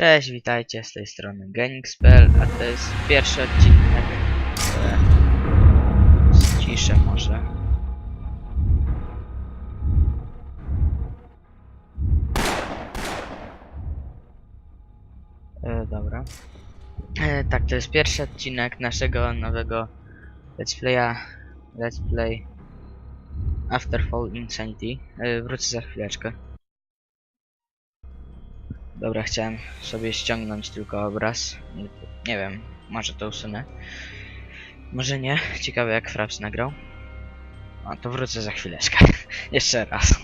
Cześć, witajcie z tej strony Genix.pl, a to jest pierwszy odcinek. Ściszę może. E, dobra. E, tak, to jest pierwszy odcinek naszego nowego Let's Playa. Let's Play Afterfall Insanity. E, wrócę za chwileczkę. Dobra, chciałem sobie ściągnąć tylko obraz. Nie, wiem, może to usunę. Może nie. Ciekawe jak Fraps nagrał. A to wrócę za chwileczkę. Jeszcze raz.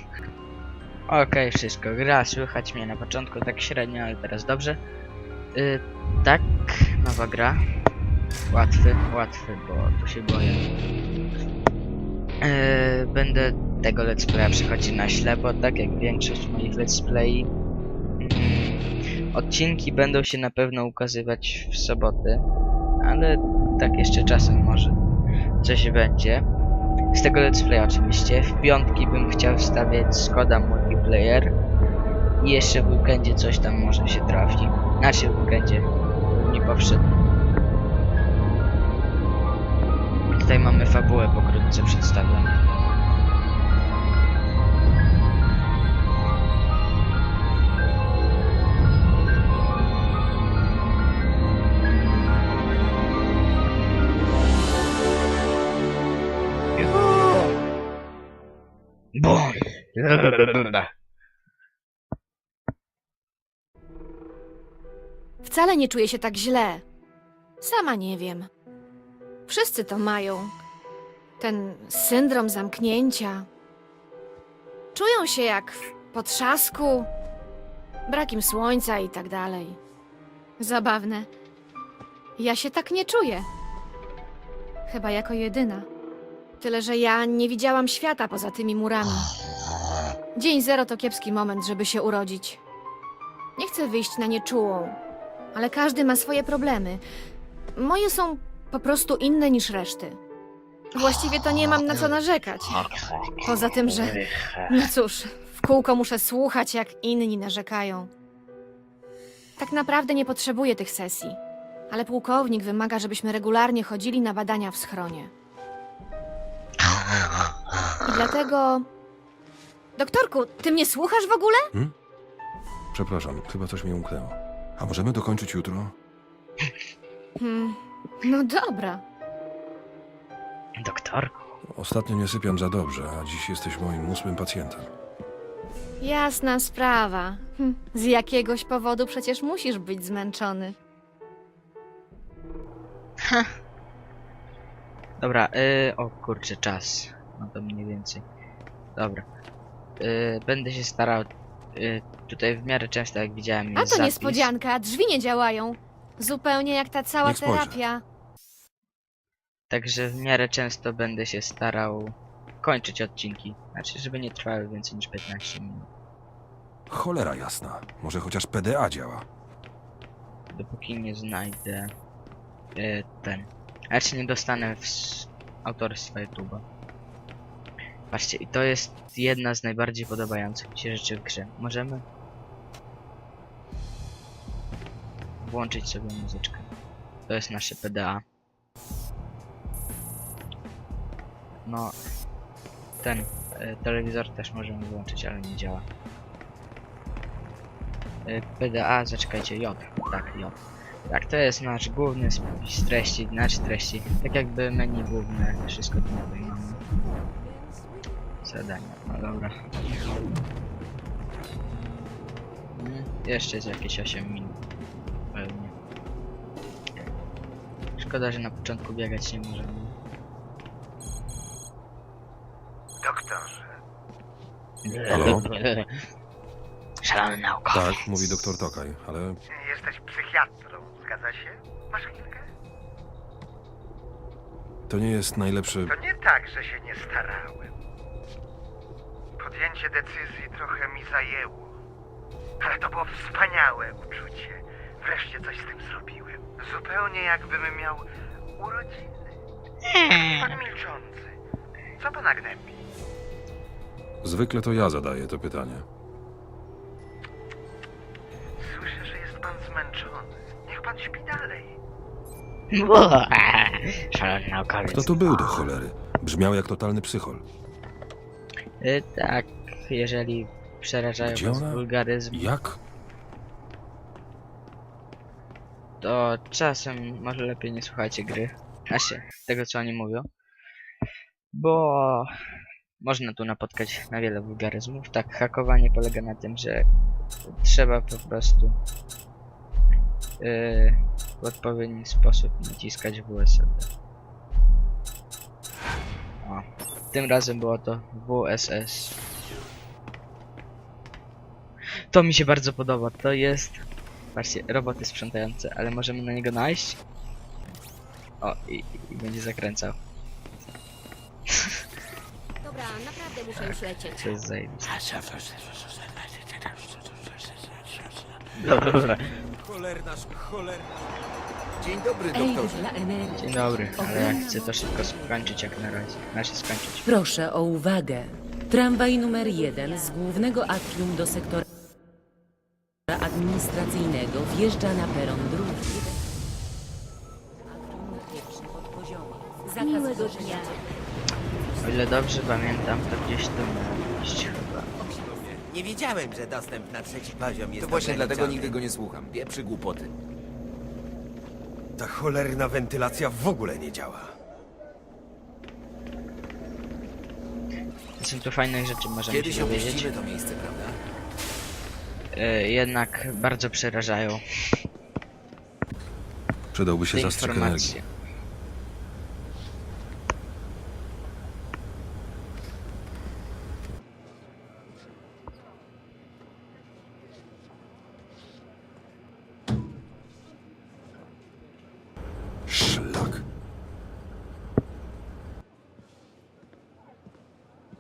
Okej, wszystko gra. Słychać mnie na początku tak średnio, ale teraz dobrze. Y, tak, nowa gra. Łatwy, łatwy, bo tu się boję. Y, będę tego let's playa przechodzić na ślepo, tak jak większość moich let's play. Odcinki będą się na pewno ukazywać w soboty, ale tak jeszcze czasem może coś będzie. Z tego let's play oczywiście. W piątki bym chciał wstawiać Skoda multiplayer. I jeszcze w weekendzie coś tam może się trafi. Znaczy w weekendzie. Nie powszedł. Tutaj mamy fabułę pokrótce przedstawioną. Wcale nie czuję się tak źle. Sama nie wiem. Wszyscy to mają. Ten syndrom zamknięcia. Czują się jak w potrzasku, brakiem słońca i tak dalej. Zabawne. Ja się tak nie czuję. Chyba jako jedyna. Tyle, że ja nie widziałam świata poza tymi murami. Dzień zero to kiepski moment, żeby się urodzić. Nie chcę wyjść na nieczułą, ale każdy ma swoje problemy. Moje są po prostu inne niż reszty. Właściwie to nie mam na co narzekać. Poza tym, że. No cóż, w kółko muszę słuchać, jak inni narzekają. Tak naprawdę nie potrzebuję tych sesji, ale pułkownik wymaga, żebyśmy regularnie chodzili na badania w schronie. I dlatego. Doktorku, ty mnie słuchasz w ogóle? Przepraszam, chyba coś mi umknęło. A możemy dokończyć jutro? Hmm, no dobra. Doktorku. Ostatnio nie sypiam za dobrze, a dziś jesteś moim ósmym pacjentem. Jasna sprawa. Hm, Z jakiegoś powodu przecież musisz być zmęczony. Dobra, y, o kurczę, czas. No to mniej więcej. Dobra. Y, będę się starał y, tutaj w miarę często, jak widziałem, A jest to zapis. niespodzianka, drzwi nie działają. Zupełnie jak ta cała Niech spojrzę. terapia. Także w miarę często będę się starał kończyć odcinki. Znaczy, żeby nie trwały więcej niż 15 minut. Cholera jasna. Może chociaż PDA działa. Dopóki nie znajdę y, ten. Znaczy nie dostanę w autorstwa YouTube'a. Patrzcie, i to jest jedna z najbardziej podobających mi się rzeczy w grze. Możemy włączyć sobie muzyczkę. To jest nasze PDA. No, ten y, telewizor też możemy włączyć, ale nie działa. Y, PDA, zaczekajcie, J, tak, J. Tak, to jest nasz główny spis treści, znaczy treści, tak jakby menu główne, wszystko tutaj mamy. Zadania, no dobra. Mm, Jeszcze jest jakieś 8 minut, pewnie. Szkoda, że na początku biegać nie możemy. Doktorze, Halo? Szalony naukowiec. Tak, mówi doktor Tokaj, ale jesteś psychiatrą, zgadza się? Masz chwilkę? to nie jest najlepszy... To nie tak, że się nie starałem. Podjęcie decyzji trochę mi zajęło. Ale to było wspaniałe uczucie. Wreszcie coś z tym zrobiłem. Zupełnie jakbym miał urodziny. Pan milczący. Co pana gnębi? Zwykle to ja zadaję to pytanie. Słyszę, że jest pan zmęczony. Niech pan śpi dalej. Szalony. Kto to był do cholery? Brzmiał jak totalny psychol. Y, tak, jeżeli przerażają Gdzie was ona? wulgaryzm, Jak? to czasem może lepiej nie słuchajcie gry. Znaczy, tego co oni mówią. Bo można tu napotkać na wiele wulgaryzmów. Tak, hakowanie polega na tym, że trzeba po prostu yy, w odpowiedni sposób naciskać WSD. O, tym razem było to WSS. To mi się bardzo podoba. To jest Patrzcie, roboty sprzątające, ale możemy na niego najść. O, i, i będzie zakręcał. Dobra, naprawdę muszę już lecieć. To jest zajebiste. Dobra, Dzień dobry, doktorze. dzień dobry, ale ja chcę to szybko skończyć jak na razie. Znaczy skończyć. Proszę o uwagę. Tramwaj numer jeden z głównego atrium do sektora administracyjnego wjeżdża na peron drugi. Atrium na pierwszym podpoziomie. Zakaz Miłego dnia. O ile dobrze pamiętam, to gdzieś tu miał iść chyba. Nie wiedziałem, że dostęp na trzeci poziom jest To właśnie dlatego ograniczony. nigdy go nie słucham. Pieprzy głupoty. Ta cholerna wentylacja w ogóle nie działa. Są tu fajne rzeczy, możemy Kiedyś się dowiedzieć. opuścimy to miejsce, prawda? E, jednak bardzo przerażają Przydałby się te zastrzyk energii. informacje.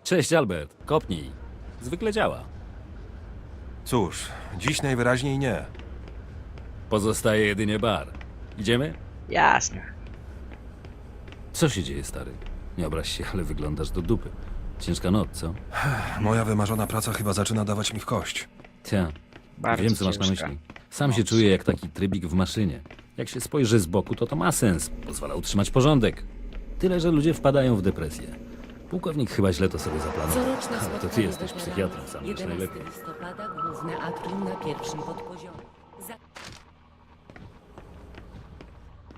Cześć Albert, kopnij. Zwykle działa. Cóż, dziś najwyraźniej nie. Pozostaje jedynie bar. Idziemy? Jasne. Co się dzieje, stary? Nie obraź się, ale wyglądasz do dupy. Ciężka noc, co? Moja wymarzona praca chyba zaczyna dawać mi w kość. Cia, Bardzo wiem co masz na ciężka. myśli. Sam się czuję jak taki trybik w maszynie. Jak się spojrzy z boku, to to ma sens. Pozwala utrzymać porządek. Tyle, że ludzie wpadają w depresję. Pułkownik chyba źle to sobie zaplanował. Coroczne Ale to ty spotkanie jesteś weteranów. psychiatrą, sam wiesz 11 najlepiej. listopada główne atrium na pierwszym podpoziomie. Za-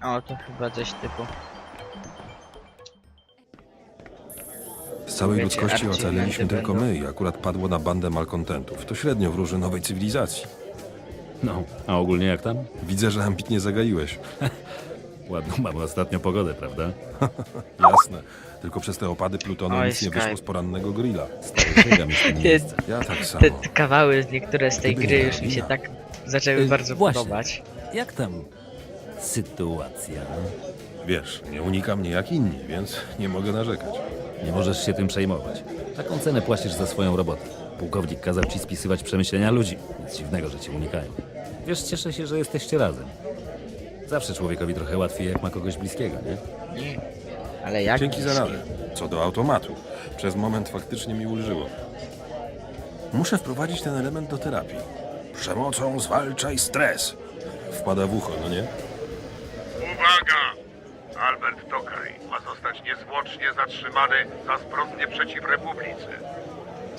O, to chyba coś typu. Z całej Wiecie, ludzkości ocaliliśmy tylko będą. my i akurat padło na bandę malkontentów. To średnio wróży nowej cywilizacji. No, a ogólnie jak tam? Widzę, że ambitnie zagaiłeś. Ładną mamy ostatnio pogodę, prawda? Jasne. Tylko przez te opady Plutonu Oj, nic nie Skype. wyszło z porannego grilla. Tym Ty, miejsce. Ja tak samo. te kawały, niektóre z tej Gdyby gry nie już mi się tak zaczęły Y, bardzo właśnie. podobać. Jak tam sytuacja? Wiesz, nie unika mnie jak inni, więc nie mogę narzekać. Nie możesz się tym przejmować. Taką cenę płacisz za swoją robotę. Pułkownik kazał ci spisywać przemyślenia ludzi. Nic dziwnego, że cię unikają. Wiesz, cieszę się, że jesteście razem. Zawsze człowiekowi trochę łatwiej, jak ma kogoś bliskiego, nie? Mm. Ale jak? Dzięki za radę. Co do automatu. Przez moment faktycznie mi ulżyło. Muszę wprowadzić ten element do terapii. Przemocą zwalczaj stres. Wpada w ucho, no nie? Uwaga! Albert Tokaj ma zostać niezwłocznie zatrzymany za zbrodnie przeciw Republice.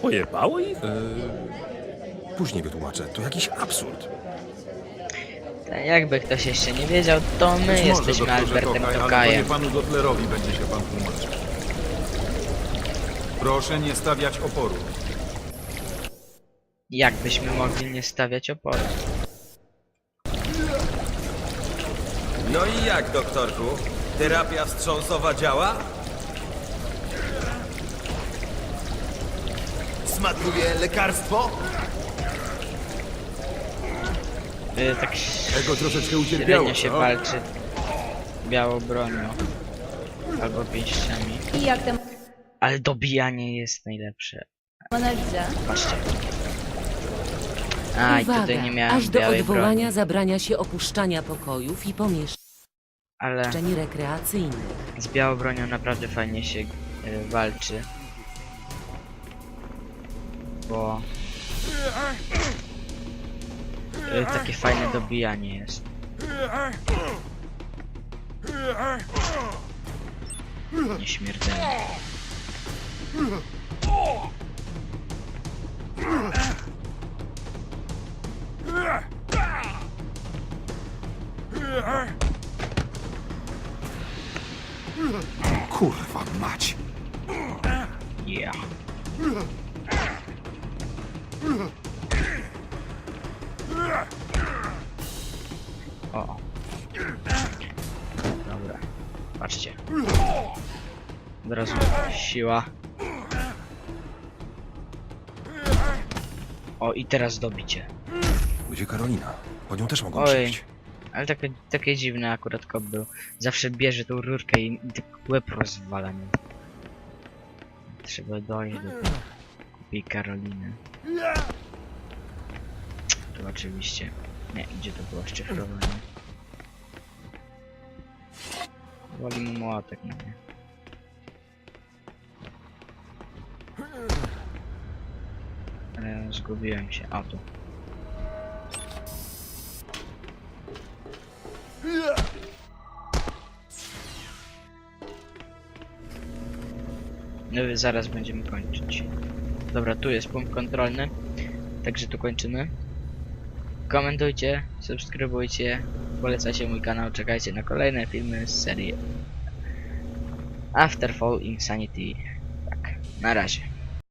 Pojebało ich? Eee, później wytłumaczę. To jakiś absurd. Jakby ktoś jeszcze nie wiedział, to my jesteśmy Albertem Tokajem. panu Dotlerowi będzie się pan tłumaczył. Proszę nie stawiać oporu. Jakbyśmy mogli nie stawiać oporu? No i jak, doktorku? Terapia wstrząsowa działa? Smakuje lekarstwo? Y, tak Tego troszeczkę średnio ucierpiało, się co? walczy białą bronią. Albo pięściami. I jak tam Ale dobijanie jest najlepsze. analiza? Patrzcie. A, i Uwaga, tutaj nie miałem aż do białej odwołania broni. zabrania się opuszczania pokojów i pomieszczeń Ale rekreacyjnych. z białą bronią naprawdę fajnie się y, walczy. Bo takie fajne dobijanie jest. Nieśmiertelne. Dobra. Patrzcie. Od razu siła. O, i teraz dobicie. Gdzie Karolina? Po nią też mogą Oj. przyjść. Ale takie, takie dziwne akurat kop był. Zawsze bierze tą rurkę i, i tak łeb rozwala mnie. Trzeba dojść do kupiej Karoliny. To oczywiście. Nie, gdzie to było szczefrowanie? Woli mu młotek na mnie. Ale zgubiłem się. A tu. No zaraz będziemy kończyć. Dobra, tu jest punkt kontrolny. Także tu kończymy. Komentujcie, subskrybujcie, polecajcie mój kanał, czekajcie na kolejne filmy z serii Afterfall Insanity. Tak, na razie.